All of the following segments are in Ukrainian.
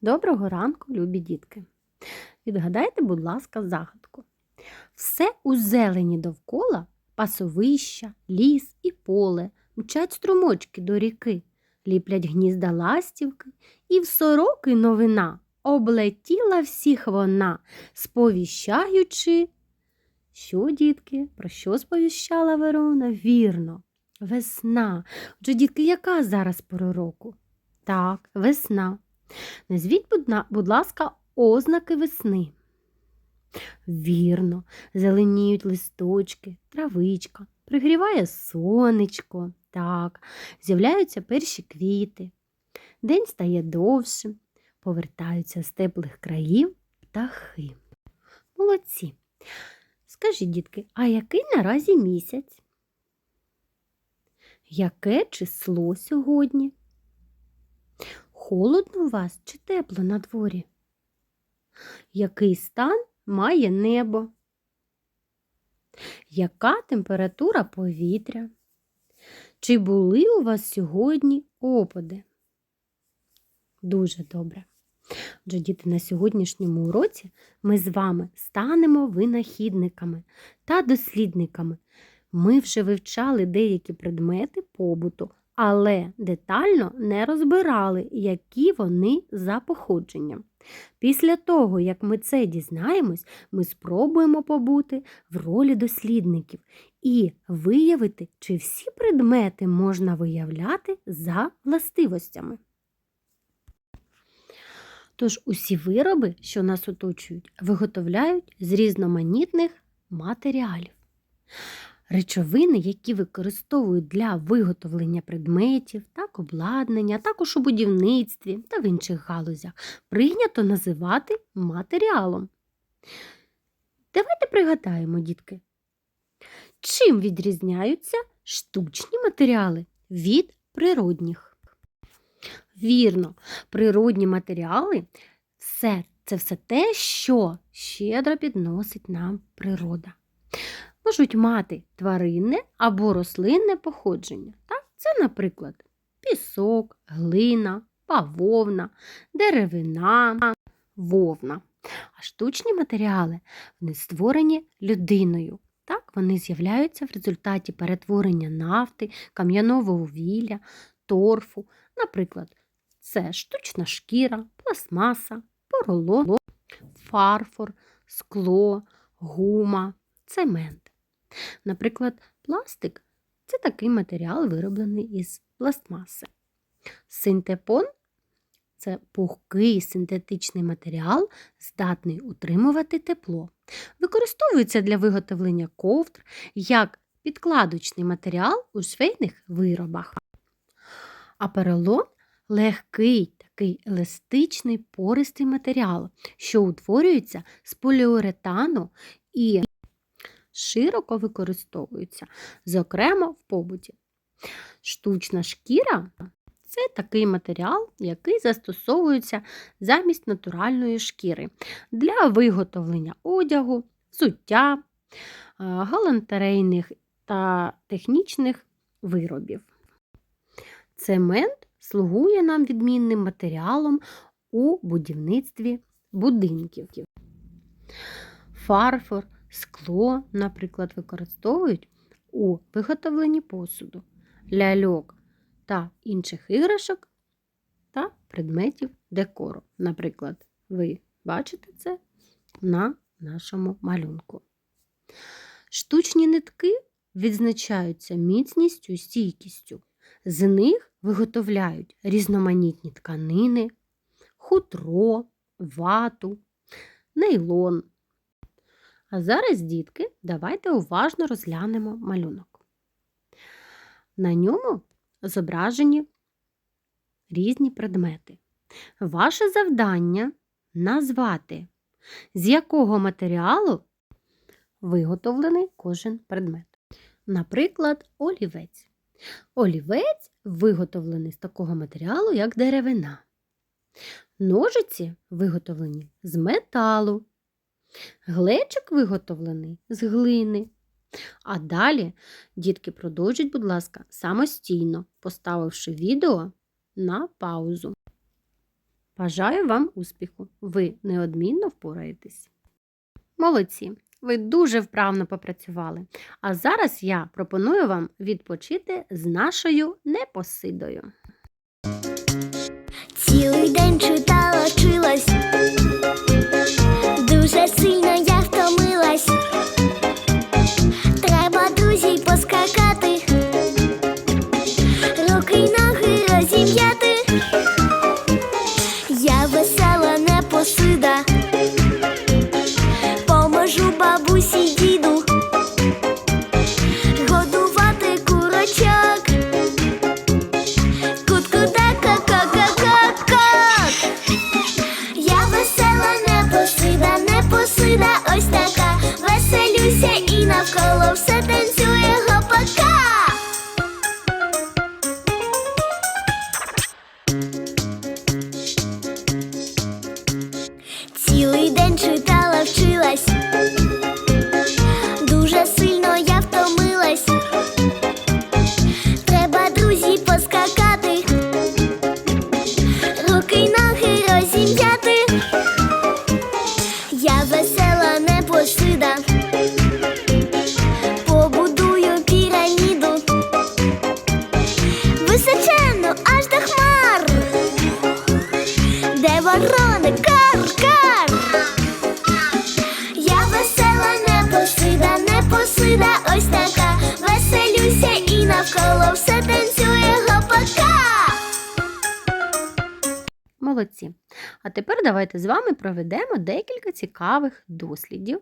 Доброго ранку, любі дітки. Відгадайте, будь ласка, загадку. Все у зелені довкола пасовища, ліс і поле, мчать струмочки до ріки, ліплять гнізда ластівки, і в сороки новина облетіла всіх вона, сповіщаючи. Що, дітки, про що сповіщала Верона? Вірно, весна. Отже, дітки, яка зараз пора року? Так, весна. Назвіть, будь, ласка, ознаки весни. Вірно, зеленіють листочки, травичка, пригріває сонечко, так, з'являються перші квіти. День стає довшим, повертаються з теплих країв птахи. Молодці. Скажіть, дітки, а який наразі місяць? Яке число сьогодні? Холодно у вас чи тепло на дворі? Який стан має небо? Яка температура повітря? Чи були у вас сьогодні опади? Дуже добре. Отже, діти, на сьогоднішньому уроці ми з вами станемо винахідниками та дослідниками. Ми вже вивчали деякі предмети побуту, але детально не розбирали, які вони за походженням. Після того, як ми це дізнаємось, ми спробуємо побути в ролі дослідників і виявити, чи всі предмети можна виявляти за властивостями. Тож усі вироби, що нас оточують, виготовляють з різноманітних матеріалів. Речовини, які використовують для виготовлення предметів, так, обладнання, також у будівництві та в інших галузях, прийнято називати матеріалом. Давайте пригадаємо, дітки, чим відрізняються штучні матеріали від природних. Вірно, природні матеріали все, це все те, що щедро підносить нам природа можуть мати тваринне або рослинне походження. Так? Це, наприклад, пісок, глина, бавовна, деревина, вовна. А штучні матеріали вони створені людиною. Так, Вони з'являються в результаті перетворення нафти, кам'яного вугілля, торфу. Наприклад, це штучна шкіра, пластмаса, поролон, фарфор, скло, гума, цемент. Наприклад, пластик це такий матеріал, вироблений із пластмаси. Синтепон це пухкий синтетичний матеріал, здатний утримувати тепло. Використовується для виготовлення ковдр як підкладочний матеріал у швейних виробах. А перелон легкий такий еластичний пористий матеріал, що утворюється з поліуретану і широко використовуються, зокрема в побуті. Штучна шкіра це такий матеріал, який застосовується замість натуральної шкіри для виготовлення одягу, взуття, галантерейних та технічних виробів. Цемент слугує нам відмінним матеріалом у будівництві будинків. Фарфор Скло, наприклад, використовують у виготовленні посуду, ляльок та інших іграшок та предметів декору. Наприклад, ви бачите це на нашому малюнку. Штучні нитки відзначаються міцністю і стійкістю. З них виготовляють різноманітні тканини, хутро, вату, нейлон. А зараз, дітки, давайте уважно розглянемо малюнок. На ньому зображені різні предмети. Ваше завдання назвати, з якого матеріалу виготовлений кожен предмет. Наприклад, олівець. Олівець виготовлений з такого матеріалу, як деревина. Ножиці виготовлені з металу. Глечик виготовлений з глини. А далі, дітки, продовжіть, будь ласка, самостійно, поставивши відео на паузу. Бажаю вам успіху! Ви неодмінно впораєтесь. Молодці! Ви дуже вправно попрацювали. А зараз я пропоную вам відпочити з нашою непосидою. Цілий день читала, вчилась, Молодці. А тепер давайте з вами проведемо декілька цікавих дослідів.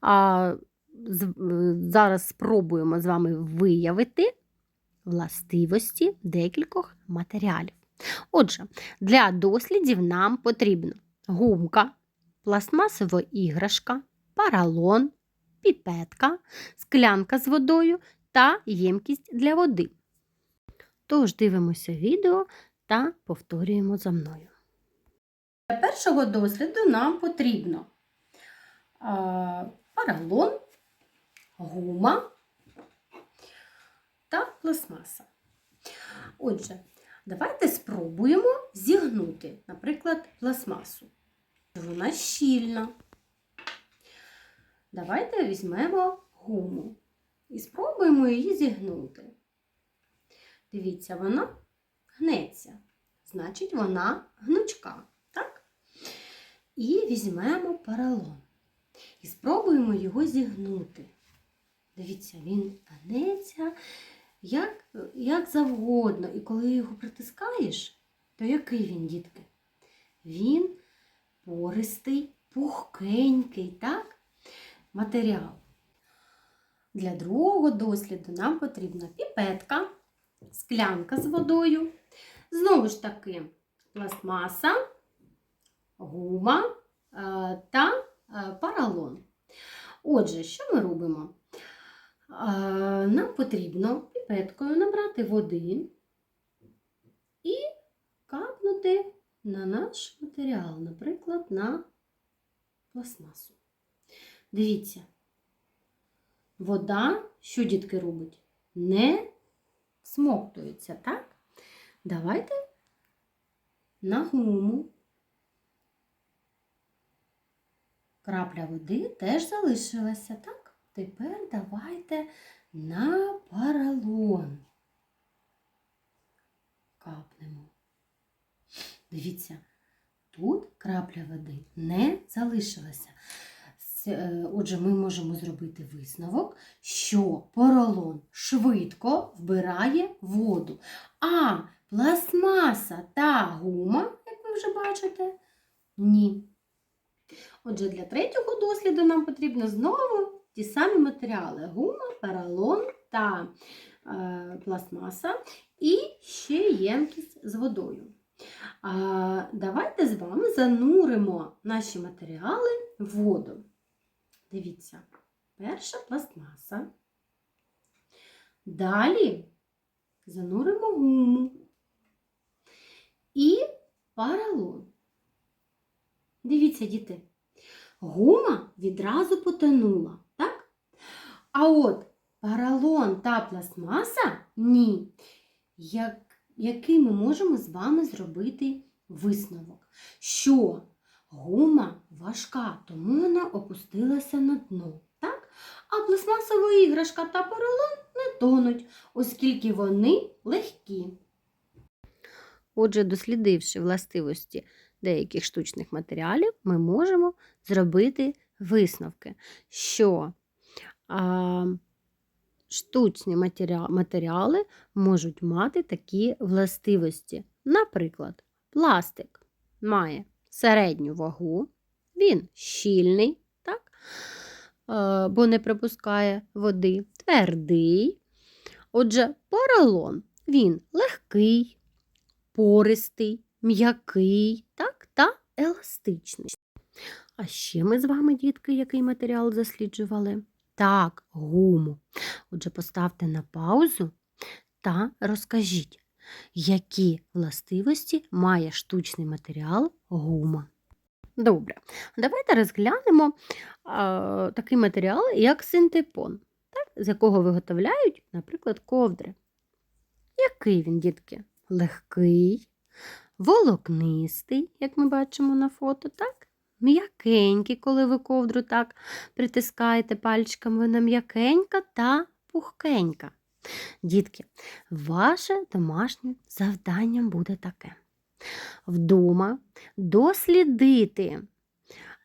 А, е, зараз спробуємо з вами виявити властивості декількох матеріалів. Отже, для дослідів нам потрібна гумка, пластмасова іграшка, паралон, піпетка, склянка з водою та ємкість для води. Тож дивимося відео та повторюємо за мною. Для першого досліду нам потрібно паралон, гума та пластмаса. Отже, давайте спробуємо зігнути, наприклад, пластмасу. Вона щільна. Давайте візьмемо гуму і спробуємо її зігнути. Дивіться, вона гнеться. Значить, вона гнучка. І візьмемо паралон. І спробуємо його зігнути. Дивіться, він гнеться як, як завгодно. І коли його притискаєш, то який він, дітки? Він пористий, пухкенький, так? Матеріал. Для другого досліду нам потрібна піпетка, склянка з водою. Знову ж таки, пластмаса, гума е, та е, паралон. Отже, що ми робимо? Е, Нам потрібно піпеткою набрати води і капнути на наш матеріал, наприклад, на пластмасу. Дивіться, вода, що дітки робить? Не смоктується, так? Давайте на гуму. Крапля води теж залишилася, так? Тепер давайте на паралон. Капнемо. Дивіться, тут крапля води не залишилася. Е, Отже, ми можемо зробити висновок, що поролон швидко вбирає воду, а пластмаса та гума, як ви вже бачите, ні. Отже, для третього досліду нам потрібно знову ті самі матеріали: гума, поролон та е, пластмаса і ще ємкість з водою. А, давайте з вами зануримо наші матеріали в воду. Дивіться, перша пластмаса. Далі зануримо гуму і поролон. Дивіться, діти, гума відразу потонула, так? А от поролон та пластмаса ні. Як, який ми можемо з вами зробити висновок, що гума важка, тому вона опустилася на дно. Так? А пластмасова іграшка та поролон не тонуть, оскільки вони легкі. Отже, дослідивши властивості деяких штучних матеріалів, ми можемо зробити висновки, що а, штучні матеріали можуть мати такі властивості. Наприклад, пластик має середню вагу, він щільний, так? е, бо не пропускає води, твердий. Отже, поролон він легкий, пористий, м'який так? та еластичний. А ще ми з вами, дітки, який матеріал досліджували? Так, гуму. Отже, поставте на паузу та розкажіть, які властивості має штучний матеріал гума. Добре, давайте розглянемо а, такий матеріал, як синтепон, так, з якого виготовляють, наприклад, ковдри. Який він, дітки? Легкий, волокнистий, як ми бачимо на фото, так? М'якенький, коли ви ковдру так притискаєте пальчиками, вона м'якенька та пухкенька. Дітки, ваше домашнє завданням буде таке. Вдома дослідити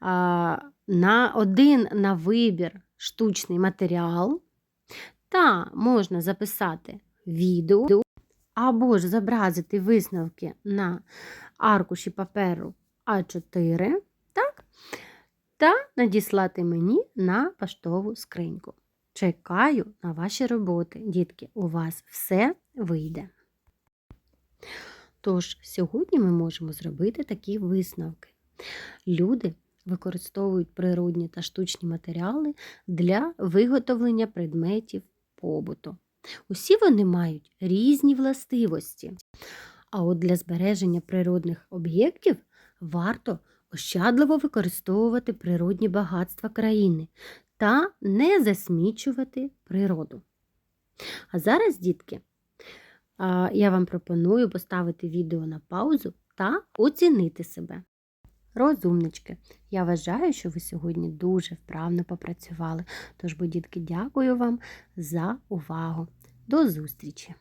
а, на один на вибір штучний матеріал, та можна записати відео або ж зобразити висновки на аркуші паперу А4, так? та надіслати мені на поштову скриньку. Чекаю на ваші роботи, дітки, у вас все вийде. Тож, сьогодні ми можемо зробити такі висновки. Люди використовують природні та штучні матеріали для виготовлення предметів побуту. Усі вони мають різні властивості. А от для збереження природних об'єктів варто ощадливо використовувати природні багатства країни та не засмічувати природу. А зараз, дітки, я вам пропоную поставити відео на паузу та оцінити себе. Розумнички, я вважаю, що ви сьогодні дуже вправно попрацювали. Тож, бо, дітки, дякую вам за увагу. До зустрічі!